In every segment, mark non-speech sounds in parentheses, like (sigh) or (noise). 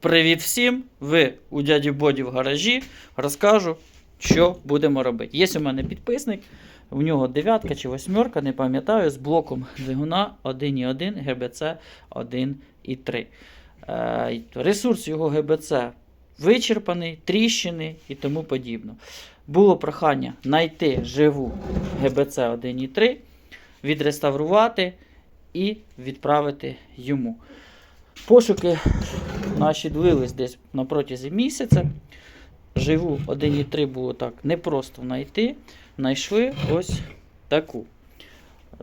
Привіт всім! Ви у дяді Боді в гаражі. Розкажу, що будемо робити. Є у мене підписник, у нього дев'ятка чи восьмерка, не пам'ятаю, з блоком двигуна 1.1 ГБЦ 1.3. Е, Ресурс його ГБЦ вичерпаний, тріщини і тому подібне. Було прохання знайти живу ГБЦ 1.3, відреставрувати і відправити йому. Пошуки наші длились десь на протязі місяця. Живу 1.3 було так непросто знайти. Знайшли ось таку.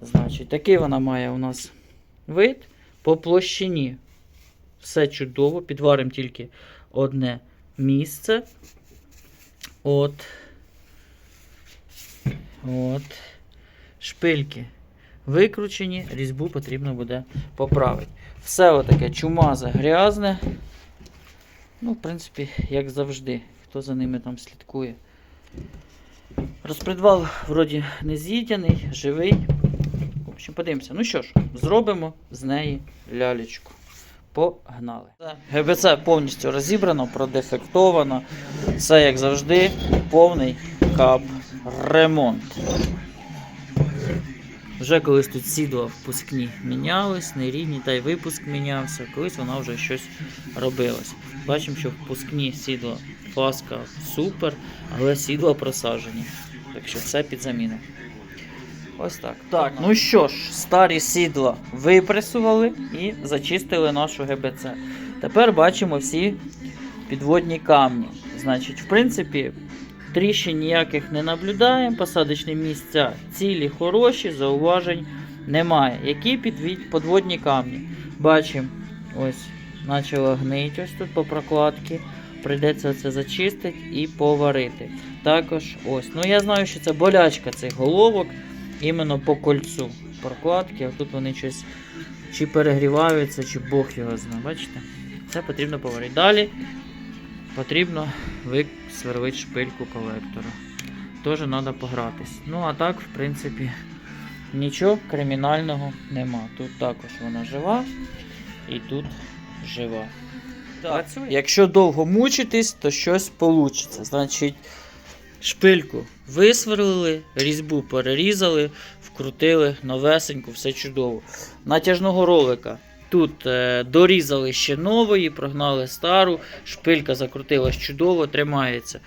Значить, такий вона має у нас вид. По площині все чудово. Підваримо тільки одне місце. От. От. Шпильки викручені, різьбу потрібно буде поправити. Все отаке чумазе, грязне. Ну, в принципі, як завжди, хто за ними там слідкує. Розпредвал вроді не з'їдяний, живий. В общем, подивимося. Ну що ж, зробимо з неї лялечку. Погнали. ГБЦ повністю розібрано, продефектовано. Все як завжди, повний кап ремонт. Вже колись тут сідла впускні мінялись, нерівні, та й випуск мінявся, колись вона вже щось робилась. Бачимо, що впускні сідла фаска супер, але сідла просаджені. Так що все під заміну. Ось так. Так, ну що ж, старі сідла випресували і зачистили нашу ГБЦ. Тепер бачимо всі підводні камні. Значить, в принципі, Тріщин ніяких не наблюдаємо, посадочні місця цілі, хороші, зауважень немає. Які подводні камні? Бачимо, ось почало гнить ось тут по прокладці. Прийдеться це зачистити і поварити. Також ось. Ну я знаю, що це болячка цих головок іменно по кольцу прокладки. А тут вони щось чи перегріваються, чи Бог його знає. Бачите? Це потрібно поварити. Далі потрібно висверлити шпильку колектора. Теж треба погратись. Ну, а так, в принципі, нічого кримінального нема. Тут також вона жива і тут жива. Так. Якщо довго мучитись, то щось вийде. Значить, шпильку висверлили, різьбу перерізали, вкрутили новесеньку, все чудово. Натяжного ролика Тут е, дорізали ще нової, прогнали стару, шпилька закрутилась чудово, тримається.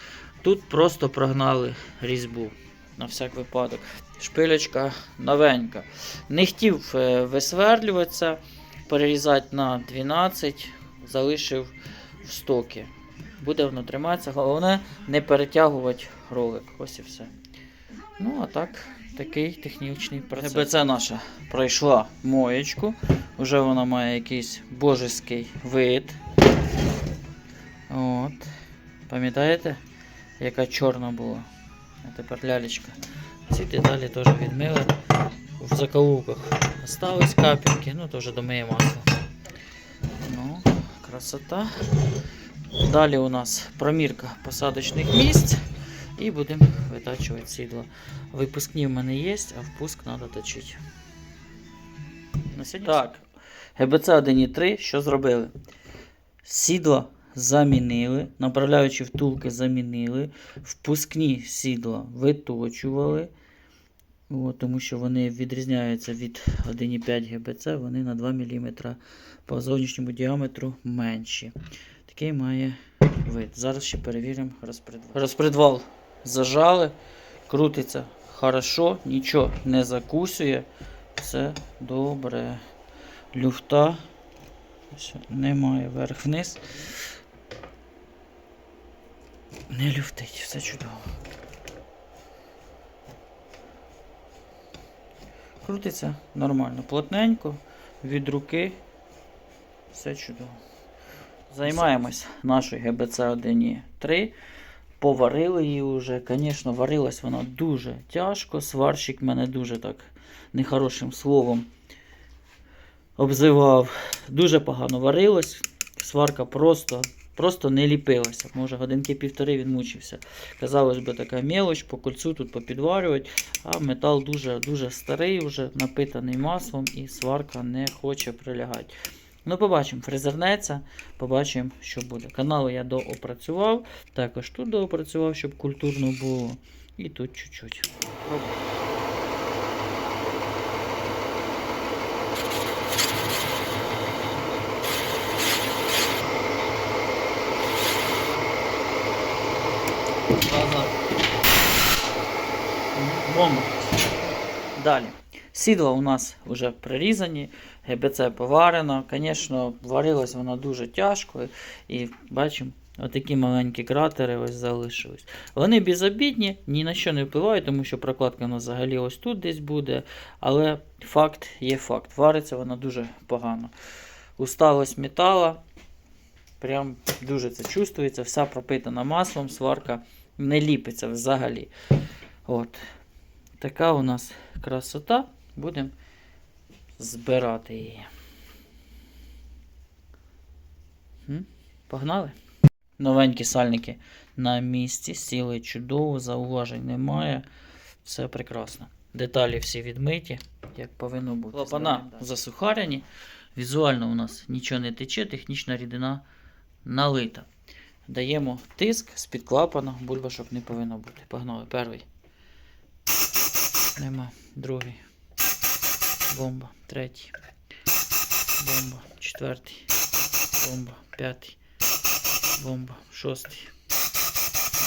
Тут просто прогнали різьбу на всяк випадок. Шпилечка новенька. Не хотів е, висверлюватися, перерізати на 12, залишив в стокі. Буде воно триматися. Головне не перетягувати ролик. Ось і все. Ну, а так, такий технічний процес. ГБЦ наша пройшла моєчку. Вже вона має якийсь божеский вид. От. Пам'ятаєте, яка чорна була? А тепер лялечка. Ці деталі теж відмили. В закоулках остались капельки, ну теж домиє масло. Ну, красота. Далі у нас промірка посадочних місць. І будемо витачувати сідло. Випускні в мене є, а впуск треба точити. На сьогодні так. ГБЦ 1.3 що зробили? Сідло замінили, направляючи втулки замінили, впускні сідла виточували. О, тому що вони відрізняються від 1,5 ГБЦ, вони на 2 мм по зовнішньому діаметру менші. Такий має вид. Зараз ще перевіримо розпредвал. Розпредвал зажали, крутиться хорошо, нічого не закусує. Все добре. Люфта немає вверх-вниз. Не люфтить, все чудово. Крутиться нормально, плотненько, від руки. Все чудово. Займаємось нашою ГБЦ 1.3. Поварили її вже. Звісно, варилась вона дуже тяжко. Сварщик мене дуже так нехорошим словом обзивав. Дуже погано варилось. Сварка просто просто не ліпилася. Може, годинки півтори він мучився. Казалось би, така мелоч, по кольцу тут попідварювати, а метал дуже дуже старий, вже напитаний маслом, і сварка не хоче прилягати. Ну, побачимо, фрезернеться, побачимо, що буде. Канали я доопрацював, також тут доопрацював, щоб культурно було. І тут чуть-чуть. Бомба. Далі. Сідла у нас вже прирізані, ГБЦ поварено. Звісно, варилось воно дуже тяжко. І бачимо, отакі маленькі кратери ось залишились. Вони безобідні, ні на що не впливають, тому що прокладка у нас взагалі ось тут десь буде. Але факт є факт. Вариться вона дуже погано. Усталость метала. Прям дуже це чувствується, вся пропитана маслом, сварка не ліпиться взагалі. От. Така у нас красота. Будемо збирати її. Погнали? Новенькі сальники на місці, сіли чудово, зауважень немає. Все прекрасно. Деталі всі відмиті, як повинно бути. Клапана засухарені. Візуально у нас нічого не тече, технічна рідина налита. Даємо тиск з-під клапана, бульбашок не повинно бути. Погнали. Перший. Нема. Другий. Бомба. Третій. Бомба. Четвертий. Бомба. П'ятий. Бомба. Шостий.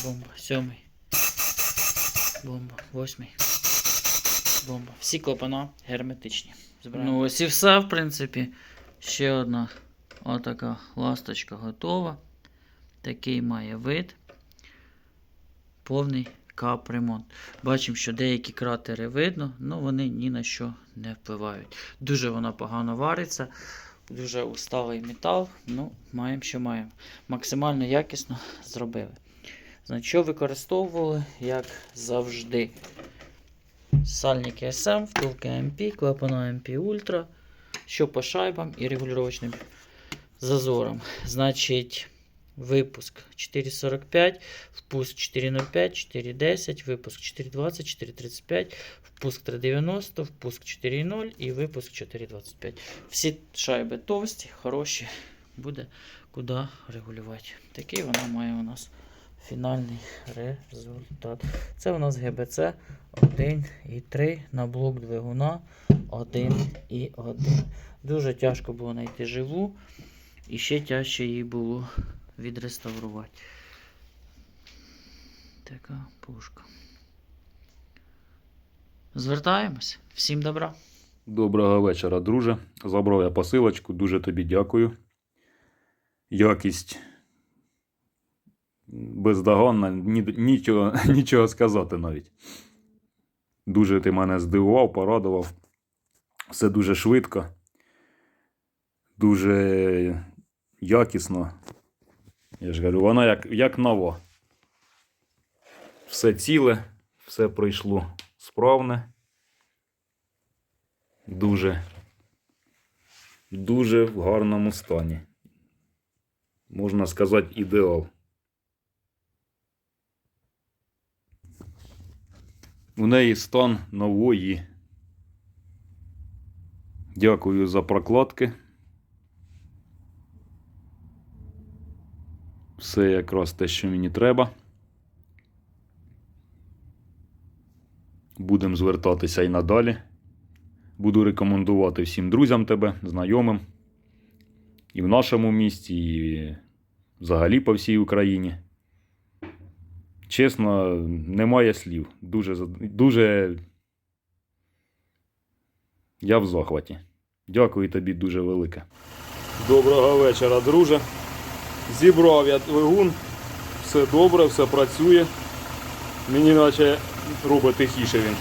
Бомба. Сьомий. Бомба. Восьмий. Бомба. Всі клапана герметичні. Збираємо. Ну ось і все, в принципі. Ще одна отака ласточка готова. Такий має вид. Повний капремонт. Бачимо, що деякі кратери видно, але вони ні на що не впливають. Дуже вона погано вариться, дуже усталий метал. Ну, маємо, що маємо. Максимально якісно зробили. Значить, що використовували, як завжди. Сальники SM, втулки MP, клапана MP Ultra, що по шайбам і регулювачним зазорам. Значить, випуск 4.45, впуск 4.05, 4.10, випуск 4.20, 4.35, впуск 3.90, впуск 4.0 і випуск 4.25. Всі шайби товсті, хороші, буде куди регулювати. Такий вона має у нас фінальний результат. Це у нас ГБЦ 1 і 3 на блок двигуна 1 і 1. Дуже тяжко було знайти живу, і ще тяжче її було відреставрувати. Така пушка. Звертаємось. Всім добра. Доброго вечора, друже. Забрав я посилочку, дуже тобі дякую. Якість бездоганна, нічого, (laughs) нічого сказати навіть. Дуже ти мене здивував, порадував. Все дуже швидко, дуже якісно. Я ж говорю, вона як, як нова. Все ціле, все пройшло справне. Дуже, дуже в гарному стані. Можна сказати, ідеал. У неї стан нової. Дякую за прокладки. Все якраз те, що мені треба. Будемо звертатися і надалі. Буду рекомендувати всім друзям тебе, знайомим. І в нашому місті, і взагалі по всій Україні. Чесно, немає слів. Дуже, дуже. Я в захваті. Дякую тобі дуже велике. Доброго вечора, друже. Зібрав я двигун. Все добре, все працює. Мені наче робить тихіше він.